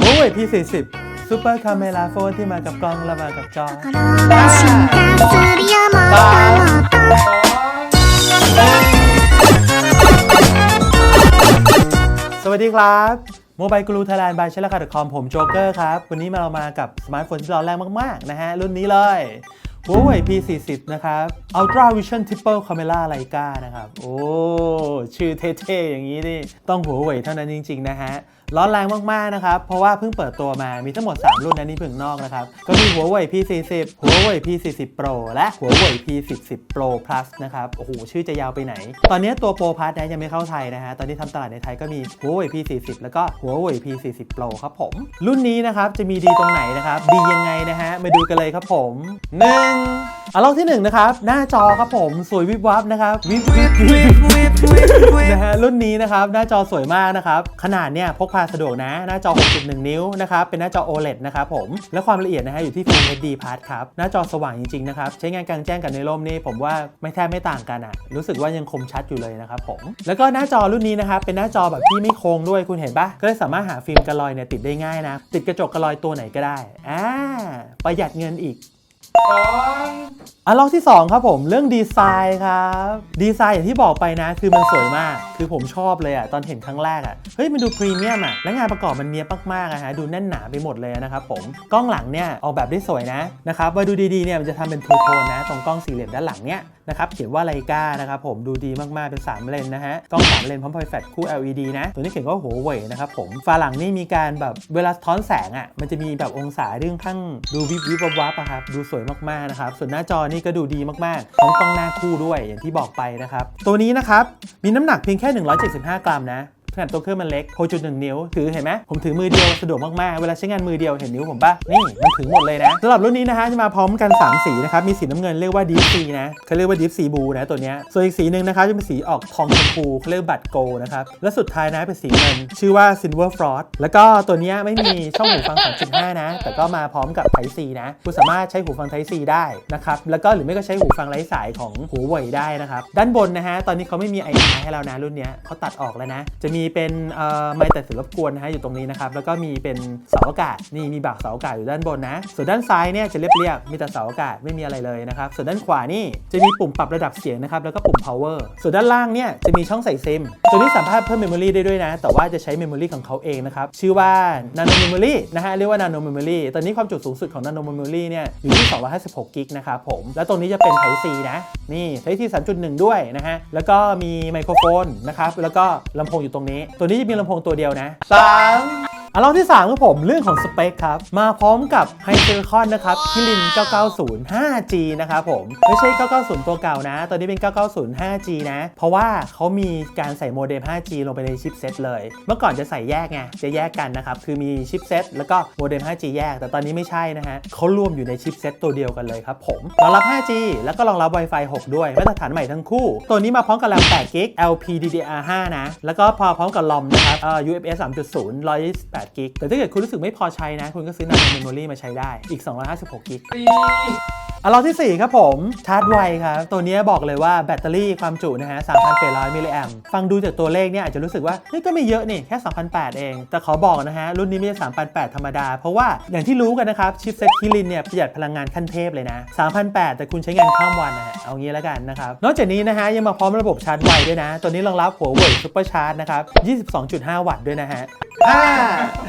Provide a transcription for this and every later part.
โอ้ย P40 ซูเปอร์คาเมราโฟนที่มากับกล้องระบากับจอบ้าบ้าสวัสดีครับโมบายกรูไทยแลนด์บายเชลคาดคอมผมโจ๊กเกอร์ครับ วันนี้มาเรามากับสมาร์ทโฟนที่ร้อนแรงมาก ๆ นะฮะ รุ่นนี้เลย Huawei P40 นะครับ Ultra Vision Triple Camera Leica นะครับ โอ้ ชื่อเท่ๆ อย่างนี้นี่ ต้อง Huawei เท่านั้นจริง ๆ นะฮะ ร้อนแรงมากๆ นะครับ เพราะว่าเพิ่งเปิดตัวมา มีทั้งหมด 3 รุ่นนะนี่เพิ่งนอกนะครับ ก็มี Huawei P40 Huawei P40 Pro และ Huawei P40 Pro Plus นะครับ โอ้โห ชื่อจะยาวไปไหน ตอนนี้ตัว Pro Plus นะยังไม่เข้าไทยนะฮะ ตอนนี้ทำตลาดในไทยก็มี Huawei P40 แล้วก็ Huawei P40 Pro ครับผม รุ่นนี้นะครับจะมีดีตรงไหนนะครับ ดียังไงนะฮะ มาดูกันเลยครับผม1อะลองที่1นะครับ หน้าจอครับผมสวยวิบวับนะครับวิบวิบวิบวิบนะฮะรุ่นนี้นะครับหน้าจอสวยมากนะครับ ขนาดเนี่ยพกพาสะดวกนะ หน้าจอ 6.1 นิ้วนะครับเป็นหน้าจอ OLED นะครับผมและความละเอียดนะฮะอยู่ที่ Full HD Plus ครับหน้าจอสว่างจริงๆนะครับใช้งานกลางแจ้งกับในร่มนี่ผมว่าไม่แทบไม่ต่างกันอะรู้สึกว่ายังคมชัดอยู่เลยนะครับผมแล้วก็หน้าจอรุ่นนี้นะครับเป็นหน้าจอแบบที่ไม่โค้งด้วยคุณเห็นปะก็เลยสามารถหาฟิล์มกระลอยเนี่ยติดได้ง่ายนะติดกระจกกระลอยตัวไหนก็ได้อ่าประหยัดเงินอีก อะล็อกที่ 2 ครับผมเรื่องดีไซน์ครับ ดีไซน์อย่างที่บอกไปนะ คือมันสวยมาก คือผมชอบเลยอะตอนเห็นครั้งแรกอะเฮ้ยมันดูพรีเมียมอะและงานประกอบมันเนี้ยบมากๆอะฮะดูแน่นหนาไปหมดเลยนะครับผมกล้องหลังเนี่ยออกแบบได้สวยนะนะครับว่าดูดีๆเนี่ยมันจะทำเป็นทูโทนนะ ตรงกล้องสี่เหลี่ยมด้านหลังเนี่ยนะครับเขียนว่าไลกานะครับผมดูดีมากๆ เป็น 3 เลนนะฮะกล้อง3เลนพร้อมไฟแฟลชคู่ LED นะ ตัวนี้เขียนว่าหัวเว่ยนะครับผมฝาหลังนี่มีการแบบเวลาท้อนแสงอะมันจะมีแบบองศาเรื่องข้างดูวิบวิบวับวับอะครับดูสวยมากๆนะครับส่วนหน้าจอนี่ก็ดูดีมากๆพร้อมกล้องหน้าคู่ด้วยอย่างที่บอกไปนะครับตัวนี้นะครับมีน้ำหนักเพียงแค่ 175 กรัมนะ ขนาดตัวเครื่องมันเล็ก 6.1 นิ้ว ถือเห็นไหม ผมถือมือเดียวสะดวกมาก ๆ เวลาใช้งานมือเดียวเห็นนิ้วผมปะนี่ มันถึงหมดเลยนะสำหรับรุ่นนี้นะฮะจะมาพร้อมกัน 3 สีนะครับ มีสีน้ำเงินเรียกว่า Deep Sea นะเขาเรียกว่า Deep Sea Blue นะตัวเนี้ย ส่วนอีกสีหนึ่งนะครับจะเป็นสีออกทองชมพูเขาเรียกบัตรโกนะครับ และสุดท้ายนะเป็นสีเงิน ชื่อว่า Silver Frost แล้วก็ตัวเนี้ยไม่มีช่องหูฟัง 3.5 นะ แต่ก็มาพร้อมกับ Type C นะคุณสามารถใช้หูฟัง Type C ได้นะครับแล้วก็หรือไม่ก็ใช้หูฟังไร้สายของหูเว่ยได้นะครับด้านบนนะฮะตอนนี้เขาไม่มี IR ให้แล้วนะรุ่นเนี้ยเขาตัดออกแล้วนะจะมีเป็นไม่แต่เสือรบกวนนะฮะอยู่ตรงนี้นะครับแล้วก็มีเป็นเสาอากาศนี่มีบากเสาอากาศอยู่ด้านบนนะส่วนด้านซ้ายเนี่ยจะเรียบๆมีแต่เสาอากาศไม่มีอะไรเลยนะครับส่วนด้านขวานี่จะมีปุ่มปรับระดับเสียงนะครับแล้วก็ปุ่ม power ส่วนด้านล่างเนี่ยจะมีช่องใส่ซิมตัวนี้สามารถเพิ่ม memory ได้ด้วยนะ แต่ว่าจะใช้ memory ของเขาเองนะครับชื่อว่า nano memory นะฮะเรียกว่า nano memory ตอนนี้ความจุสูงสุดของ nano memory เนี่ยอยู่ที่256กิกนะครับผมแล้วตรงนี้จะเป็น Type C นะ นี่ใช้ที่ 3.1 ด้วยนะฮะ แล้วก็มีไมโครโฟนนะครับ แล้วก็ลำโพงอยู่ตรงนี้ ตัวนี้จะมีลำโพงตัวเดียวนะ 3 อันลองที่3คือผมเรื่องของสเปคครับ มาพร้อมกับไฮเซอร์คอนนะครับคิริน 990 5G นะครับผมไม่ใช่ 990 ตัวเก่านะตัวนี้เป็น 990 5G นะ เพราะว่าเขามีการใส่โมเด็ม 5G ลงไปในชิปเซตเลย เมื่อก่อนจะใส่แยกไงจะแยกกันนะครับ คือมีชิปเซตแล้วก็โมเด็ม 5G แยก แต่ตอนนี้ไม่ใช่นะฮะเขารวมอยู่ในชิปเซตตัวเดียวกันเลยครับผมรองรับ 5G แล้วก็รองรับ Wi-Fi 6 ด้วยมาตรฐานใหม่ทั้งคู่ ตัวนี้มาพร้อมกับแรม8 g b LPDDR5 นะแล้วก็พอพร้อมกับลอมนะครับ UFS 3.0 128 g b แต่ถ้าเกิดคุณรู้สึกไม่พอใช้นะ คุณก็ซื้อ nano memory มาใช้ได้อีก 256 g b อันลองที่ 4 ครับผม ชาร์จไวครับ ตัวนี้บอกเลยว่าแบตเตอรี่ความจุนะฮะ 3,800 มิลลิแอมฟังดูจากตัวเลขเนี่ยอาจจะรู้สึกว่าเฮ้ยก็ไม่เยอะนี่ แค่ 2,800 เอง แต่ขอบอกนะฮะ รุ่นนี้ไม่ใช่ 3,800 ธรรมดา เพราะว่าอย่างที่รู้กันนะครับ ชิปเซ็ตคิรินเนี่ยประหยัดพลังงานขั้นเทพเลยนะ 3,800 แต่คุณใช้งานข้ามวันนะฮะเอางี้แล้วกันนะครับ นอกจากนี้นะฮะยังมาพร้อมระบบชาร์จไวด้วยนะ ตัวนี้รองรับหัวเว่ยซุปเปอร์ชาร์จนะครับ 22.5 วัตต์ด้วยนะฮะอ่า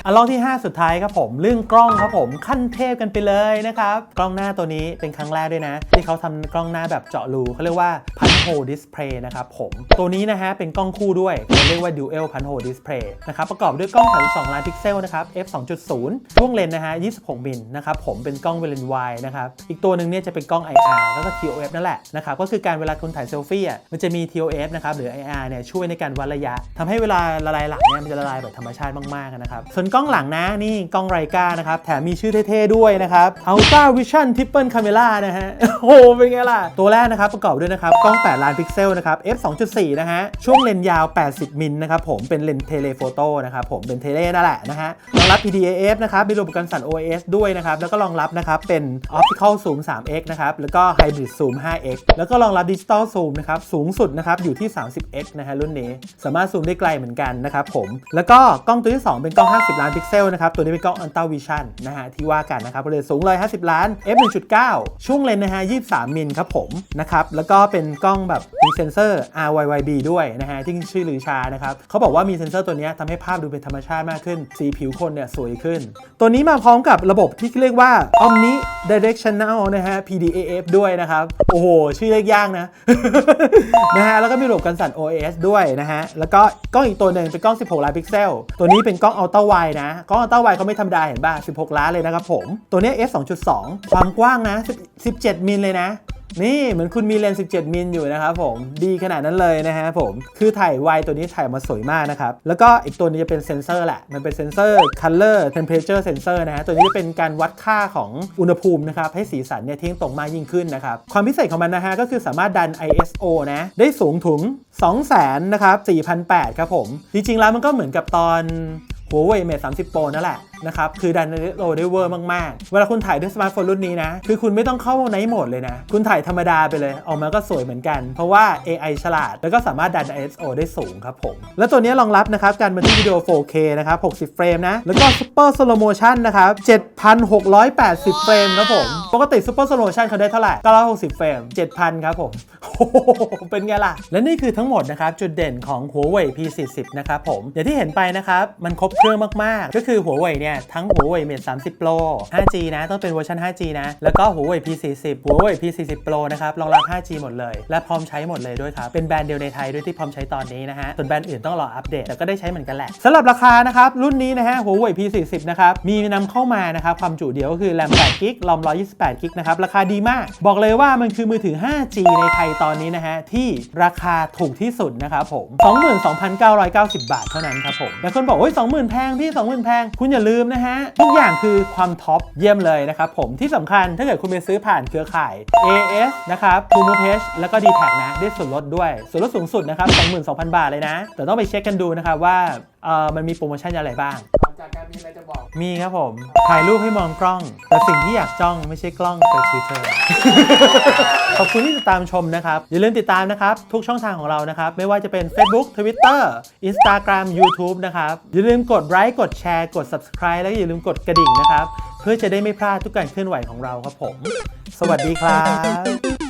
อันลองที่ 5 สุดท้ายครับผม เรื่องกล้องครับผมขั้นเทพกันไปเลยนะครับ กล้องหน้าตัวนี้เป็นครั้งแรกด้วยนะ ที่เขาทำกล้องหน้าแบบเจาะรูเขาเรียกว่าพันโฮดิสเพย์นะครับผมตัวนี้นะฮะเป็นกล้องคู่ด้วยเขาเรียกว่า Dual พันโฮดิสเพย์นะครับประกอบด้วยกล้อง32ล้านพิกเซลนะครับ f 2.0ช่วงเลนส์นะฮะ26มิลนะครับผมเป็นกล้องเวลนไวนะครับอีกตัวหนึ่งเนี่ยจะเป็นกล้อง IR แล้วก็ TOF นั่นแหละนะครับก็คือการเวลาคุณถ่ายเซลฟี่อะมันจะมี TOF นะครับหรือ IR เนี่ยช่วยในการวัดระยะทำให้เวลาละลายหลังเนี่ยมันจะละลายแบบธรรมชาติมากๆนะครับ ส่วนกล้องหลังนะนี่กล้องไรกานะครับ แถมมีชื่อเท่ๆด้วยนะครับ Ultra Vision Triple Camera นะฮะ โอ้เป็นไงล่ะ ตัวแรกนะครับประกอบด้วยนะครับ กล้อง 8 ล้านพิกเซลนะครับ f 2.4 นะฮะ ช่วงเลนส์ยาว 80 มิลนะครับผมเป็นเลนส์เทเลโฟโต้นะครับผมเป็นเทเลนั่นแหละนะฮะรองรับ PDAF นะครับมีระบบกันสั่น OIS ด้วยนะครับแล้วก็รองรับนะครับเป็น Optical Zoom 3x นะครับแล้วก็ Hybrid Zoom 5x แล้วก็รองรับ Digital Zoom นะครับสูงสุดนะครับอยู่ที่ 30x นะฮะรุ่นนี้สามารถซูมได้ไกลเหมือนกันนะครับผมแล้วก็กล้องตัวที่ 2 เป็นกล้อง 50 ล้านพิกเซลนะครับ ตัวนี้เป็นกล้อง Ultra Vision นะฮะที่ว่ากันนะครับเลยสูงเลย 50 ล้าน f 1.9ช่วงเลนส์นะฮะ 23 มิลครับผมนะครับแล้วก็เป็นกล้องแบบมีเซนเซอร์ RYYB ด้วยนะฮะที่ชื่อลือชานะครับเขาบอกว่ามีเซนเซอร์ตัวนี้ทำให้ภาพดูเป็นธรรมชาติมากขึ้น สีผิวคนเนี่ยสวยขึ้น ตัวนี้มาพร้อมกับระบบที่เรียกว่า Omni Directional นะฮะ PDAF ด้วยนะครับโอ้โหชื่อเรียกยากนะนะฮะแล้วก็มีระบบกันสั่น OAS ด้วยนะฮะแล้วก็กล้องอีกตัวหนึ่งเป็นกล้อง 16 ล้านพิกเซลตัวนี้เป็นกล้องอัลตราไวนะกล้องอัลตราไวเขาไม่ธรรมดาเห็นป่ะ16 ล้านเลยนะครับผม ตัวนี้ f 2.2 ความกว้างนะ 17 มิลเลยนะ นี่เหมือนคุณมีเลนส์ 17 มิลอยู่นะครับผม ดีขนาดนั้นเลยนะฮะผม คือถ่ายไวตัวนี้ถ่ายมาสวยมากนะครับ แล้วก็อีกตัวนี้จะเป็นเซนเซอร์แหละ มันเป็นเซนเซอร์ color temperature sensor นะฮะ ตัวนี้จะเป็นการวัดค่าของอุณหภูมินะครับ ให้สีสันเนี่ยเที่ยงตรงมากยิ่งขึ้นนะครับ ความพิเศษของมันนะฮะก็คือสามารถดัน ISO นะ ได้สูงถึง 200,000นะครับ4,800ครับผม จริงๆแล้วมันก็เหมือนกับตอน Huawei Mate 30 Pro นั่นแหละนะครับ คือดันโลได้เวอร์มาก ๆ เวลาคุณถ่ายด้วยสมาร์ทโฟนรุ่นนี้นะ คือคุณไม่ต้องเข้าในโหมดเลยนะ คุณถ่ายธรรมดาไปเลย ออกมาก็สวยเหมือนกัน เพราะว่า AI ฉลาด แล้วก็สามารถดัน ISO ได้สูงครับผม แล้วตัวนี้รองรับนะครับ การบันทึกวิดีโอ 4K นะครับ 60 เฟรมนะ แล้วก็ Super Slow Motion นะครับ 7,680 เฟรมครับผม ปกติ Super Slow Motion เขาได้เท่าไหร่960 เฟรม 7,000 ครับผมโอ้โหเป็นไงล่ะ และนี่คือทั้งหมดนะครับ จุดเด่นของ Huawei P40 นะครับผม อย่างที่เห็นไปนะครับ มันครบเครื่องมาก ๆ ก็คือ Huawei เนี่ยทั้ง Huawei Mate 30 Pro 5G นะต้องเป็นเวอร์ชัน 5G นะแล้วก็ Huawei P40 Huawei P40 Pro นะครับรองรับ 5G หมดเลย และพร้อมใช้หมดเลยด้วยครับ เป็นแบรนด์เดียวในไทยด้วยที่พร้อมใช้ตอนนี้นะฮะส่วนแบรนด์อื่นต้องรออัปเดตแต่ก็ได้ใช้เหมือนกันแหละสำหรับราคานะครับรุ่นนี้นะฮะ Huawei P40 นะครับมีนำเข้ามานะครับความจุเดียวก็คือแรม8กิกลอม128กิกนะครับราคาดีมาก บอกเลยว่ามันคือมือถือ 5G ในไทยตอนนี้นะฮะที่ราคาถูกที่สุดนะครับผม22,990 บาทเท่านั้นครับผมแล้วคนบอกโอ้ย20,000 แพงพี่ 20,000 แพง คุณอย่าลืมนะฮะ ทุกอย่างคือความท็อปเยี่ยมเลยนะครับผมที่สำคัญถ้าเกิดคุณไปซื้อผ่านเครือข่าย AS นะครับ t o m o p a g e แล้วก็ d t แทนะ ได้ส่วนลดด้วย ส่วนลดสูงสุดนะครับ22,000 บาทเลยนะ แต่ต้องไปเช็คกันดูนะครับว่าเออมันมีโปรโมชั่นอะไรบ้าง ก่อนจากการมีอะไรจะบอก มีครับผม ถ่ายรูปให้มองกล้อง แต่สิ่งที่อยากจ้องไม่ใช่กล้องแต่คือเธอ ขอบคุณที่ติดตามชมนะครับ อย่าลืมติดตามนะครับ ทุกช่องทางของเรานะครับ ไม่ว่าจะเป็น Facebook Twitter Instagram YouTube นะครับ อย่าลืมกดไลค์กดแชร์กด Subscribe แล้วก็อย่าลืมกดกระดิ่งนะครับ เพื่อจะได้ไม่พลาดทุกการเคลื่อนไหวของเราครับผม สวัสดีครับ